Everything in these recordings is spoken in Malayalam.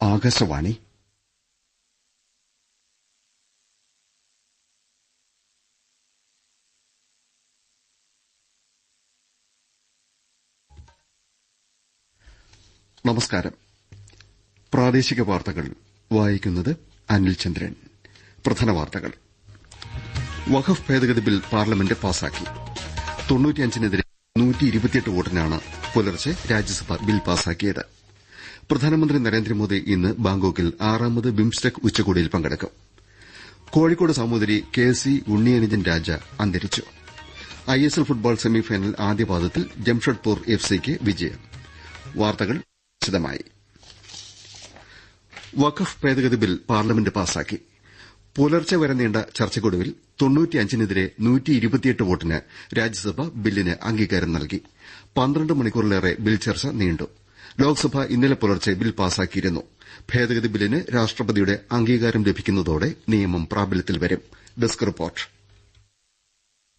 ആകാശവാണി. നമസ്കാരം. പ്രാദേശിക വാർത്തകൾ. വായിക്കുന്നത് അനിൽ ചന്ദ്രൻ. പ്രധാന വാർത്തകൾ. വഖഫ് ഭേദഗതി ബിൽ പാർലമെന്റ് പാസാക്കി. തൊണ്ണൂറ്റിയഞ്ചിനെതിരെ വോട്ടിനാണ് പുലർച്ചെ രാജ്യസഭ ബിൽ പാസാക്കിയത്. പ്രധാനമന്ത്രി നരേന്ദ്രമോദി ഇന്ന് ബാങ്കോക്കിൽ ആറാമത് ബിംസ്റ്റെക് ഉച്ചകോടിയിൽ പങ്കെടുക്കും. കോഴിക്കോട് സഹോദരി കെ സി ഉണ്ണിയനുജൻ രാജ അന്തരിച്ചു. I S L football semifinal ആദ്യപാദത്തിൽ Jamshedpur F സിക്ക് വിജയം. വാർത്തകൾ വിശദമായി. വഖഫ് ഭേദഗതി ബിൽ പാർലമെന്റ് പാസാക്കി. പുലർച്ചെ വരെ നീണ്ട ചർച്ചയ്ക്കൊടുവിൽ തൊണ്ണൂറ്റിയഞ്ചിനെതിരെ വോട്ടിന് രാജ്യസഭ ബില്ലിന് അംഗീകാരം നൽകി. പന്ത്രണ്ട് മണിക്കൂറിലേറെ ബിൽ ചർച്ച നീണ്ടു. ലോക്സഭ ഇന്നലെ പുലർച്ചെ ബിൽ പാസാക്കിയിരുന്നു. ഭേദഗതി ബില്ലിന് രാഷ്ട്രപതിയുടെ അംഗീകാരം ലഭിക്കുന്നതോടെ നിയമം പ്രാബല്യത്തിൽ വരും. Desk report.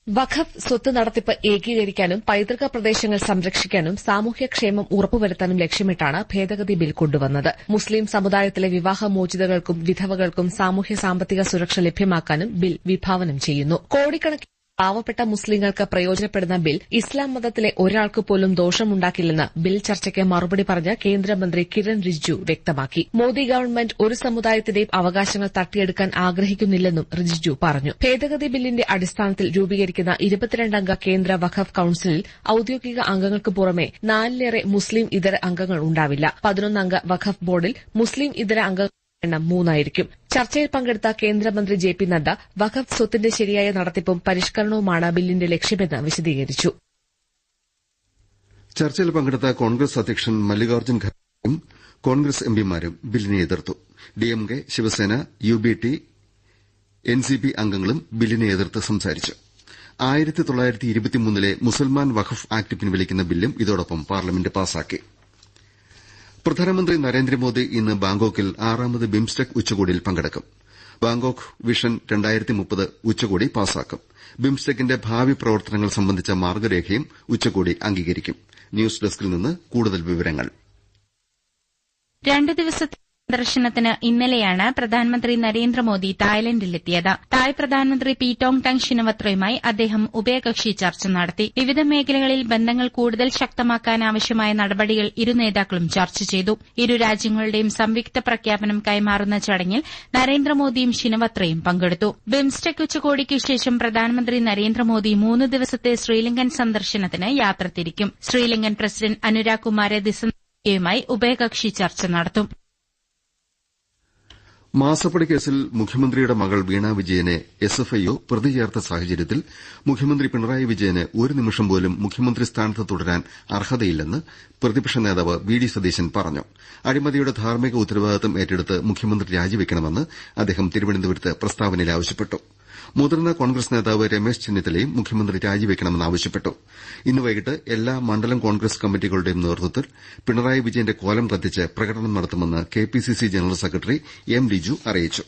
വഖഫ് സ്വത്ത് നടത്തിപ്പ് ഏകീകരിക്കാനും പൈതൃക പ്രദേശങ്ങൾ സംരക്ഷിക്കാനും സാമൂഹ്യക്ഷേമം ഉറപ്പുവരുത്താനും ലക്ഷ്യമിട്ടാണ് ഭേദഗതി ബിൽ കൊണ്ടുവന്നത്. മുസ്ലിം സമുദായത്തിലെ വിവാഹമോചിതകൾക്കും വിധവകൾക്കും സാമൂഹ്യ സാമ്പത്തിക സുരക്ഷ ലഭ്യമാക്കാനും ബിൽ വിഭാവനം ചെയ്യുന്നു. കോടിക്കണക്കിന് പാവപ്പെട്ട മുസ്ലിങ്ങൾക്ക് പ്രയോജനപ്പെടുന്ന ബിൽ ഇസ്ലാം മതത്തിലെ ഒരാൾക്ക് പോലും ദോഷമുണ്ടാക്കില്ലെന്ന് ബിൽ ചർച്ചയ്ക്ക് മറുപടി പറഞ്ഞ കേന്ദ്രമന്ത്രി കിരൺ റിജ്ജു വ്യക്തമാക്കി. മോദി ഗവൺമെന്റ് ഒരു സമുദായത്തിന്റെയും അവകാശങ്ങൾ തട്ടിയെടുക്കാൻ ആഗ്രഹിക്കുന്നില്ലെന്നും റിജിജു പറഞ്ഞു. ഭേദഗതി ബില്ലിന്റെ അടിസ്ഥാനത്തിൽ രൂപീകരിക്കുന്ന ഇരുപത്തിരണ്ടംഗ കേന്ദ്ര വഖഫ് കൌൺസിലിൽ ഔദ്യോഗിക അംഗങ്ങൾക്ക് പുറമെ നാലിലേറെ മുസ്ലിം ഇതര അംഗങ്ങൾ ഉണ്ടാവില്ല. പതിനൊന്നംഗ വഖഫ് ബോർഡിൽ മുസ്ലിം ഇതര അംഗങ്ങൾ എണ്ണം മൂന്നായിരിക്കും. ചർച്ചയിൽ പങ്കെടുത്ത കേന്ദ്രമന്ത്രി ജെ പി നദ്ദ വഖഫ് സ്വത്തിന്റെ ശരിയായ നടത്തിപ്പും പരിഷ്കരണവുമാണ് ബില്ലിന്റെ ലക്ഷ്യമെന്ന് വിശദീകരിച്ചു. ചർച്ചയിൽ പങ്കെടുത്ത കോൺഗ്രസ് അധ്യക്ഷൻ മല്ലികാർജുൻ ഖാർഗെയും കോൺഗ്രസ് എംപിമാരും ബില്ലിനെ എതിർത്തു. ഡിഎംകെ ശിവസേന യുബിടി എൻസിപി അംഗങ്ങളും ബില്ലിനെ എതിർത്ത് സംസാരിച്ചു. ആയിരത്തി തൊള്ളായിരത്തി ഇരുപത്തിമൂന്നിലെ മുസൽമാൻ വഖഫ് ആക്ട് പിൻവലിക്കുന്ന ബില്ലും ഇതോടൊപ്പം പാർലമെന്റ് പാസാക്കി. പ്രധാനമന്ത്രി നരേന്ദ്രമോദി ഇന്ന് ബാങ്കോക്കിൽ ആറാമത് ബിംസ്റ്റെക് ഉച്ചകോടിയിൽ പങ്കെടുക്കും. ബാങ്കോക്ക് വിഷൻ ഉച്ചകോടി പാസാക്കും. ബിംസ്റ്റെക്കിന്റെ ഭാവി പ്രവർത്തനങ്ങൾ സംബന്ധിച്ച മാർഗരേഖയും ഉച്ചകോടി അംഗീകരിക്കും. ന്യൂസ് ഡെസ്കിൽ നിന്ന് കൂടുതൽ വിവരങ്ങൾ. സന്ദർശനത്തിന് ഇന്നലെയാണ് പ്രധാനമന്ത്രി നരേന്ദ്രമോദി തായ്ലന്റിലെത്തിയത് തായ് പ്രധാനമന്ത്രി പീറ്റോങ് ടങ് ഷിനവത്രയുമായി അദ്ദേഹം ഉഭയകക്ഷി ചർച്ച നടത്തി. വിവിധ മേഖലകളിൽ ബന്ധങ്ങൾ കൂടുതൽ ശക്തമാക്കാൻ ആവശ്യമായ നടപടികൾ ഇരു നേതാക്കളും ചർച്ച ചെയ്തു. ഇരു രാജ്യങ്ങളുടെയും സംയുക്ത പ്രഖ്യാപനം കൈമാറുന്ന ചടങ്ങിൽ നരേന്ദ്രമോദിയും ഷിനവത്രയും പങ്കെടുത്തു. ബിംസ്റ്റെക് ഉച്ചകോടിക്ക് ശേഷം പ്രധാനമന്ത്രി നരേന്ദ്രമോദി മൂന്ന് ദിവസത്തെ ശ്രീലങ്കൻ സന്ദർശനത്തിന് യാത്ര തിരിക്കും. ശ്രീലങ്കൻ പ്രസിഡന്റ് അനുരാഗ് കുമാര ദിസയുമായി ഉഭയകക്ഷി ചർച്ച നടത്തും. മാസപ്പടി കേസിൽ മുഖ്യമന്ത്രിയുടെ മകൾ വീണ വിജയനെ എസ്എഫ്ഐഒ പ്രതി ചേർത്ത സാഹചര്യത്തിൽ മുഖ്യമന്ത്രി പിണറായി വിജയന് ഒരു നിമിഷം പോലും മുഖ്യമന്ത്രി സ്ഥാനത്ത് തുടരാൻ അർഹതയില്ലെന്ന് പ്രതിപക്ഷ നേതാവ് വി ഡി സതീശൻ പറഞ്ഞു. അഴിമതിയുടെ ധാർമ്മിക ഉത്തരവാദിത്വം ഏറ്റെടുത്ത് മുഖ്യമന്ത്രി രാജിവെക്കണമെന്ന് അദ്ദേഹം തിരുവനന്തപുരത്ത് പ്രസ്താവനയിൽ ആവശ്യപ്പെട്ടു. മുതിർന്ന കോൺഗ്രസ് നേതാവ് രമേശ് ചെന്നിത്തലയും മുഖ്യമന്ത്രി രാജിവെക്കണമെന്ന് ആവശ്യപ്പെട്ടു. ഇന്ന് വൈകിട്ട് എല്ലാ മണ്ഡലം കോൺഗ്രസ് കമ്മിറ്റികളുടെയും നേതൃത്വത്തിൽ പിണറായി വിജയന്റെ കോലം കത്തിച്ച് പ്രകടനം നടത്തുമെന്ന് KPCC general secretary M Liju അറിയിച്ചു.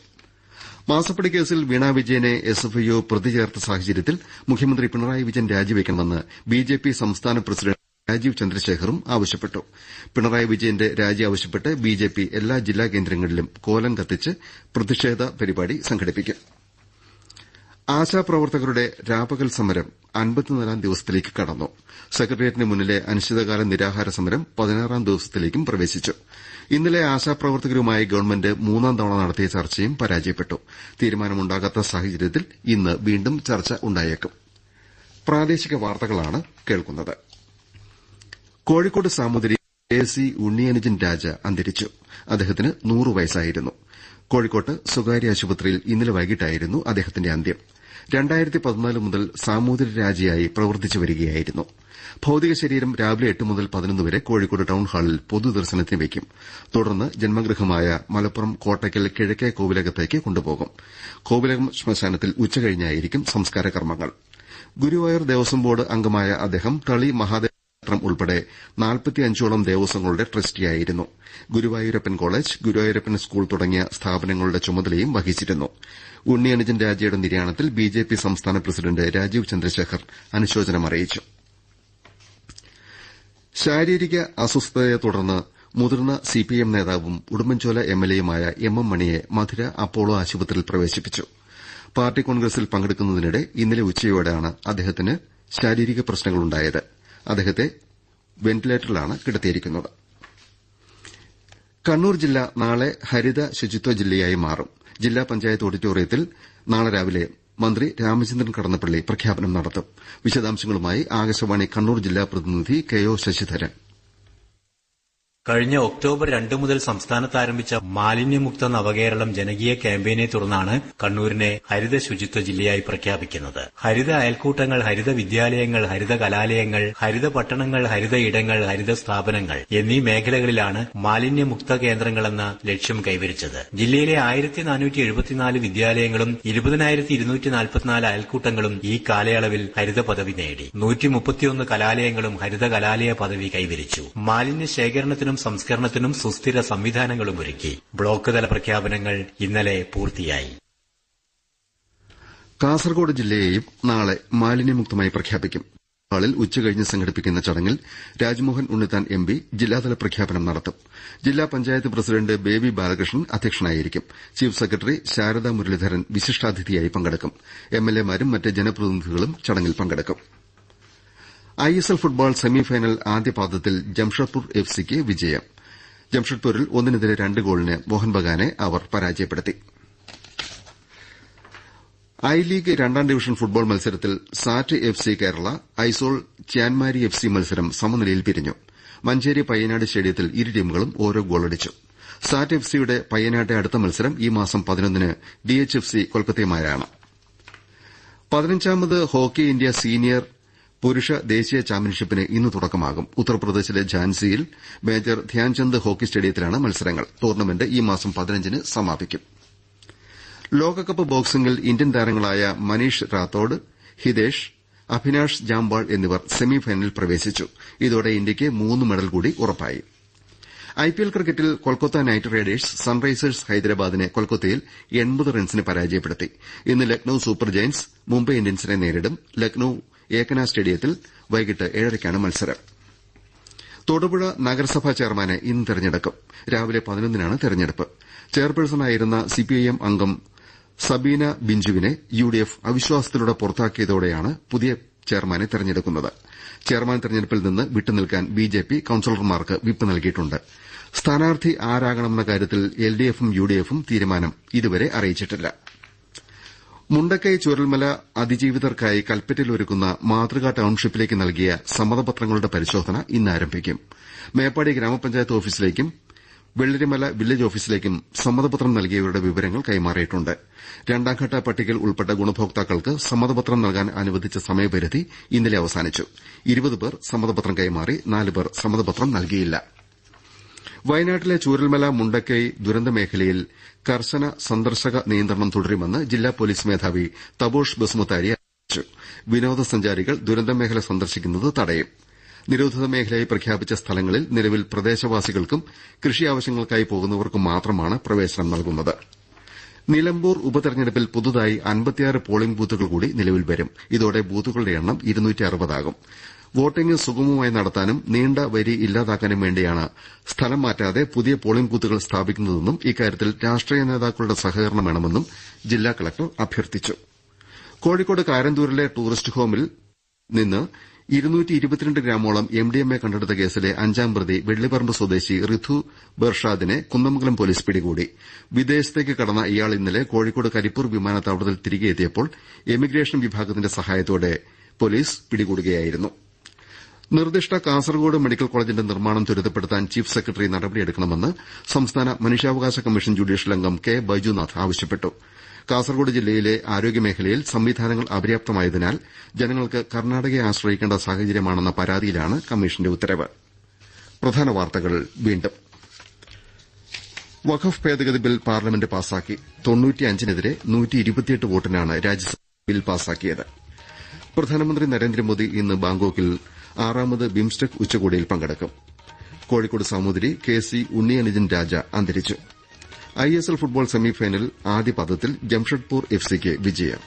മാസപ്പടി കേസിൽ വീണാ വിജയനെ എസ്എഫ്ഐഒ പ്രതി ചേർത്ത സാഹചര്യത്തിൽ മുഖ്യമന്ത്രി പിണറായി വിജയൻ രാജിവെക്കണമെന്ന് ബിജെപി സംസ്ഥാന പ്രസിഡന്റ് രാജീവ് ചന്ദ്രശേഖറും ആവശ്യപ്പെട്ടു. പിണറായി വിജയന്റെ രാജി ആവശ്യപ്പെട്ട് ബിജെപി എല്ലാ ജില്ലാ കേന്ദ്രങ്ങളിലും കോലം കത്തിച്ച് പ്രതിഷേധ പരിപാടി സംഘടിപ്പിക്കും. ആശാപ്രവർത്തകരുടെ രാപകൽ സമരം അൻപത്തിനാലാം ദിവസത്തിലേക്ക് കടന്നു. സെക്രട്ടേറിയറ്റിന് മുന്നിലെ അനിശ്ചിതകാല നിരാഹാര സമരം പതിനാറാം ദിവസത്തിലേക്കും പ്രവേശിച്ചു. ഇന്നലെ ആശാപ്രവർത്തകരുമായി ഗവൺമെന്റ് മൂന്നാം തവണ നടത്തിയ ചർച്ചയും പരാജയപ്പെട്ടു. തീരുമാനമുണ്ടാകാത്ത സാഹചര്യത്തിൽ ഇന്ന് വീണ്ടും ചർച്ച ഉണ്ടായേക്കും. കോഴിക്കോട് സാമൂതിരി എ സി ഉണ്ണിയനുജൻ രാജ അന്തരിച്ചു. അദ്ദേഹത്തിന് നൂറ് വയസ്സായിരുന്നു. കോഴിക്കോട്ട് സ്വകാര്യ ആശുപത്രിയിൽ ഇന്നലെ വൈകിട്ടായിരുന്നു അദ്ദേഹത്തിന്റെ അന്ത്യം. മുതൽ സാമൂതിരി രാജയായി പ്രവർത്തിച്ചു വരികയായിരുന്നു. ഭൌതിക ശരീരം രാവിലെ എട്ട് മുതൽ പതിനൊന്ന് വരെ കോഴിക്കോട് ടൌൺ ഹാളിൽ പൊതുദർശനത്തിന് വയ്ക്കും. തുടർന്ന് ജന്മഗൃഹമായ മലപ്പുറം കോട്ടയ്ക്കൽ കിഴക്കേ കോവിലകത്തേക്ക് കൊണ്ടുപോകും. കോവിലകം ശ്മശാനത്തിൽ ഉച്ചകഴിഞ്ഞായിരിക്കും സംസ്കാര കർമ്മങ്ങൾ. ഗുരുവായൂർ ദേവസ്വം ബോർഡ് അംഗമായ അദ്ദേഹം തളി മഹാദേവ ക്ഷേത്രം ഉൾപ്പെടെ നാൽപ്പത്തിയഞ്ചോളം ദേവസ്വങ്ങളുടെ ട്രസ്റ്റിയായിരുന്നു. ഗുരുവായൂരപ്പൻ കോളേജ് ഗുരുവായൂരപ്പൻ സ്കൂൾ തുടങ്ങിയ സ്ഥാപനങ്ങളുടെ ചുമതലയും വഹിച്ചിരുന്നു. ഉണ്ണിയനുജൻ രാജയുടെ നിര്യാണത്തിൽ ബിജെപി സംസ്ഥാന പ്രസിഡന്റ് രാജീവ് ചന്ദ്രശേഖർ അനുശോചനം അറിയിച്ചു. ശാരീരിക അസ്വസ്ഥതയെ തുടർന്ന് മുതിർന്ന സിപിഎം നേതാവും ഉടുമ്പൻചോല എംഎൽഎയുമായ എം എം മണിയെ മധുര അപ്പോളോ ആശുപത്രിയിൽ പ്രവേശിപ്പിച്ചു. പാർട്ടി കോൺഗ്രസിൽ പങ്കെടുക്കുന്നതിനിടെ ഇന്നലെ ഉച്ചയോടെയാണ് അദ്ദേഹത്തിന് ശാരീരിക പ്രശ്നങ്ങളുണ്ടായത്. അദ്ദേഹത്തെ വെന്റിലേറ്ററിലാണ് കിടത്തിയിരിക്കുന്നത്. കണ്ണൂർ ജില്ല നാളെ ഹരിത ശുചിത്വ ജില്ലയായി മാറും. ജില്ലാ പഞ്ചായത്ത് ഓഡിറ്റോറിയത്തിൽ നാളെ രാവിലെ മന്ത്രി രാമചന്ദ്രൻ കടന്നപ്പള്ളി പ്രഖ്യാപനം നടത്തും. വിശദാംശങ്ങളുമായി ആകാശവാണി കണ്ണൂർ ജില്ലാ പ്രതിനിധി കെ ഒ ശശിധരൻ. കഴിഞ്ഞ ഒക്ടോബർ രണ്ട് മുതൽ സംസ്ഥാനത്ത് ആരംഭിച്ച മാലിന്യമുക്ത നവകേരളം ജനകീയ ക്യാമ്പയിനെ തുടർന്നാണ് കണ്ണൂരിനെ ഹരിത ശുചിത്വ ജില്ലയായി പ്രഖ്യാപിക്കുന്നത്. ഹരിത അയൽക്കൂട്ടങ്ങൾ ഹരിത വിദ്യാലയങ്ങൾ ഹരിത കലാലയങ്ങൾ ഹരിത പട്ടണങ്ങൾ ഹരിത ഇടങ്ങൾ ഹരിത സ്ഥാപനങ്ങൾ എന്നീ മേഖലകളിലാണ് മാലിന്യമുക്ത കേന്ദ്രങ്ങളെന്ന ലക്ഷ്യം കൈവരിച്ചത്. ജില്ലയിലെ ആയിരത്തി നാനൂറ്റി എഴുപത്തിനാല് വിദ്യാലയങ്ങളും ഇരുപതിനായിരത്തി ഇരുന്നൂറ്റി നാൽപ്പത്തിനാല് അയൽക്കൂട്ടങ്ങളും ഈ കാലയളവിൽ ഹരിത പദവി നേടി. നൂറ്റി മുപ്പത്തിയൊന്ന് കലാലയങ്ങളും ഹരിത കലാലയ പദവി കൈവരിച്ചു. മാലിന്യ ശേഖരണത്തിനും സംസ്കരണത്തിനും സുസ്ഥിര സംവിധാനങ്ങളും ഒരുക്കി. ബ്ലോക്ക് തല പ്രഖ്യാപനങ്ങൾ ഇന്നലെ പൂർത്തിയായി. കാസർകോട് ജില്ലയെയും നാളെ മാലിന്യമുക്തമായി പ്രഖ്യാപിക്കും. ഹാളിൽ ഉച്ചകഴിഞ്ഞ് സംഘടിപ്പിക്കുന്ന ചടങ്ങിൽ രാജ്മോഹൻ ഉണ്ണിത്താൻ എം പി ജില്ലാതല പ്രഖ്യാപനം നടത്തും. ജില്ലാ പഞ്ചായത്ത് പ്രസിഡന്റ് ബേബി ബാലകൃഷ്ണൻ അധ്യക്ഷനായിരിക്കും. ചീഫ് സെക്രട്ടറി ശാരദാ മുരളീധരൻ വിശിഷ്ടാതിഥിയായി പങ്കെടുക്കും. എംഎൽഎമാരും മറ്റ് ജനപ്രതിനിധികളും ചടങ്ങിൽ പങ്കെടുക്കും. ഐഎസ്എൽ ഫുട്ബോൾ സെമിഫൈനൽ ആദ്യപാദത്തിൽ ജംഷഡ്പൂർ എഫ് സിക്ക് വിജയം. ജംഷഡ്പൂരിൽ ഒന്നിനെതിരെ രണ്ട് ഗോളിന് മോഹൻ ബഗാനെ അവർ പരാജയപ്പെടുത്തി. ഐ ലീഗ് രണ്ടാം ഡിവിഷൻ ഫുട്ബോൾ മത്സരത്തിൽ SAT F C Kerala Aizawl Chanmari F C മത്സരം സമനിലയിൽ പിരിഞ്ഞു. മഞ്ചേരി പയ്യനാട് സ്റ്റേഡിയത്തിൽ ഇരു ടീമുകളും ഓരോ ഗോളടിച്ചു. സാറ്റ് എഫ് സിയുടെ പയ്യനാട്ടെ അടുത്ത മത്സരം ഈ മാസം പതിനൊന്നിന് ഡിഎച്ച് എഫ് സി കൊൽക്കത്തയുമായാണ് പതിനഞ്ചാമത് ഹോക്കി ഇന്ത്യ സീനിയർ പുരുഷ ദേശീയ ചാമ്പ്യൻഷിപ്പിന് ഇന്ന് തുടക്കമാകും. ഉത്തർപ്രദേശിലെ ഝാൻസിയിൽ മേജർ ധ്യാൻചന്ദ് ഹോക്കി സ്റ്റേഡിയത്തിലാണ് മത്സരങ്ങൾ. ടൂർണമെന്റ് ഈ മാസം പതിനഞ്ചിന് സമാപിക്കും. ലോകകപ്പ് ബോക്സിംഗിൽ ഇന്ത്യൻ താരങ്ങളായ മനീഷ് റാത്തോഡ് ഹിതേഷ് അഭിനാഷ് ജാംവാൾ എന്നിവർ സെമിഫൈനലിൽ പ്രവേശിച്ചു. ഇതോടെ ഇന്ത്യയ്ക്ക് മൂന്ന് മെഡൽ കൂടി ഉറപ്പായി. ഐപിഎൽ ക്രിക്കറ്റിൽ കൊൽക്കത്ത നൈറ്റ് റൈഡേഴ്സ് സൺറൈസേഴ്സ് ഹൈദരാബാദിനെ കൊൽക്കത്തയിൽ റൺസിന് പരാജയപ്പെടുത്തി. ഇന്ന് ലക്നൌ സൂപ്പർ ജയന്റ്സ് മുംബൈ ഇന്ത്യൻസിനെ നേരിടും. ലക്നൌ ഏകന സ്റ്റേഡിയത്തിൽ വൈകിട്ട് ഏഴരയ്ക്കാണ് മത്സരം. തൊടുപുഴ നഗരസഭാ ചെയർമാനെ ഇന്ന് തെരഞ്ഞെടുക്കും. രാവിലെ പതിനൊന്നിനാണ് തെരഞ്ഞെടുപ്പ്. ചെയർപേഴ്സണായിരുന്ന സിപിഐഎം അംഗം സബീന ബിഞ്ചുവിനെ യുഡിഎഫ് അവിശ്വാസത്തിലൂടെ പുറത്താക്കിയതോടെയാണ് പുതിയ ചെയർമാനെ തെരഞ്ഞെടുക്കുന്നത്. ചെയർമാൻ തെരഞ്ഞെടുപ്പിൽ നിന്ന് വിട്ടുനിൽക്കാൻ ബിജെപി കൌൺസിലർമാർക്ക് വിപ്പ് നൽകിയിട്ടുണ്ട്. സ്ഥാനാർത്ഥി ആരാകണമെന്ന കാര്യത്തിൽ എൽഡിഎഫും യുഡിഎഫും തീരുമാനം ഇതുവരെ അറിയിച്ചിട്ടില്ല. മുണ്ടക്കൈ ചുരൽമല അതിജീവിതർക്കായി കൽപ്പറ്റയിൽ ഒരുക്കുന്ന മാതൃകാ ടൌൺഷിപ്പിലേക്ക് നൽകിയ സമ്മതപത്രങ്ങളുടെ പരിശോധന ഇന്ന് ആരംഭിക്കും. മേപ്പാടി ഗ്രാമപഞ്ചായത്ത് ഓഫീസിലേക്കും വെള്ളരിമല വില്ലേജ് ഓഫീസിലേക്കും സമ്മതപത്രം നൽകിയവരുടെ വിവരങ്ങൾ കൈമാറിയിട്ടുണ്ട്. രണ്ടാംഘട്ട പട്ടികയിൽ ഉൾപ്പെട്ട ഗുണഭോക്താക്കൾക്ക് സമ്മതപത്രം നൽകാൻ അനുവദിച്ച സമയപരിധി ഇന്നലെ അവസാനിച്ചു. ഇരുപത് പേർ സമ്മതപത്രം കൈമാറി നാല് പേർ സമ്മതപത്രം നൽകിയില്ല. വയനാട്ടിലെ ചൂരൽമല മുണ്ടക്കൈ ദുരന്തമേഖലയിൽ കർശന സന്ദർശക നിയന്ത്രണം തുടരുമെന്ന് ജില്ലാ പോലീസ് മേധാവി തബോഷ് ബസുമതാരി അറിയിച്ചു. വിനോദസഞ്ചാരികൾ ദുരന്തമേഖല സന്ദർശിക്കുന്നത് തടയും. നിരോധിത മേഖലയായി പ്രഖ്യാപിച്ച സ്ഥലങ്ങളിൽ നിലവിൽ പ്രദേശവാസികൾക്കും കൃഷി ആവശ്യങ്ങൾക്കായി പോകുന്നവർക്കും മാത്രമാണ് പ്രവേശനം നൽകുന്നത്. നിലമ്പൂർ ഉപതെരഞ്ഞെടുപ്പിൽ പുതുതായി അൻപത്തിയാറ് പോളിംഗ് ബൂത്തുകൾ കൂടി നിലവിൽ വരും. ഇതോടെ ബൂത്തുകളുടെ എണ്ണം ഇരുന്നൂറ്റിയറുപതാകും വോട്ടിംഗ് സുഗമമായി നടത്താനും നീണ്ട വരി ഇല്ലാതാക്കാനും വേണ്ടിയാണ് സ്ഥലം മാറ്റാതെ പുതിയ പോളിംഗ് ബൂത്തുകൾ സ്ഥാപിക്കുന്നതെന്നും ഇക്കാര്യത്തിൽ രാഷ്ട്രീയ നേതാക്കളുടെ സഹകരണം വേണമെന്നും ജില്ലാ കലക്ടർ അഭ്യർത്ഥിച്ചു. കോഴിക്കോട് കാരന്തൂരിലെ ടൂറിസ്റ്റ് ഹോമിൽ നിന്ന് ഗ്രാമോളം എംഡിഎംഎ കണ്ടെടുത്ത കേസിലെ അഞ്ചാം പ്രതി വെള്ളിപ്പറമ്പ് സ്വദേശി റിഥു ബർഷാദിനെ കുന്നമംഗലം പോലീസ് പിടികൂടി. വിദേശത്തേക്ക് കടന്ന ഇയാൾ ഇന്നലെ കോഴിക്കോട് കരിപ്പൂർ വിമാനത്താവളത്തിൽ തിരികെയെത്തിയപ്പോൾ എമിഗ്രേഷൻ വിഭാഗത്തിന്റെ സഹായത്തോടെ പോലീസ് പിടികൂടുകയായിരുന്നു. നിർദ്ദിഷ്ട കാസർകോട് മെഡിക്കൽ കോളേജിന്റെ നിർമ്മാണം ത്വരിതപ്പെടുത്താൻ ചീഫ് സെക്രട്ടറി നടപടിയെടുക്കണമെന്ന് സംസ്ഥാന മനുഷ്യാവകാശ കമ്മീഷൻ ജുഡീഷ്യൽ അംഗം കെ ബൈജുനാഥ് ആവശ്യപ്പെട്ടു. കാസർകോട് ജില്ലയിലെ ആരോഗ്യമേഖലയിൽ സംവിധാനങ്ങൾ അപര്യാപ്തമായതിനാൽ ജനങ്ങൾക്ക് കർണാടകയെ ആശ്രയിക്കേണ്ട സാഹചര്യമാണെന്ന പരാതിയിലാണ് കമ്മീഷന്റെ ഉത്തരവ്. വഖഫ് ഭേദഗതി ബിൽ പാർലമെന്റ് പാസാക്കി. തൊണ്ണൂറ്റിയഞ്ചിനെതിരെ വോട്ടിനാണ് രാജ്യസഭ ബിൽ പാസാക്കിയത്. പ്രധാനമന്ത്രി നരേന്ദ്രമോദി ഇന്ന് ബാങ്കോക്കിൽ ആറാമത് ബിംസ്റ്റെക് ഉച്ചകോടിയിൽ പങ്കെടുക്കും. കോഴിക്കോട് സാമൂതിരി കെ സി ഉണ്ണിയനുജൻ രാജ അന്തരിച്ചു. ഐഎസ്എൽ ഫുട്ബോൾ സെമിഫൈനൽ ആദ്യപാദത്തിൽ ജംഷഡ്പൂർ എഫ് സിക്ക് വിജയം.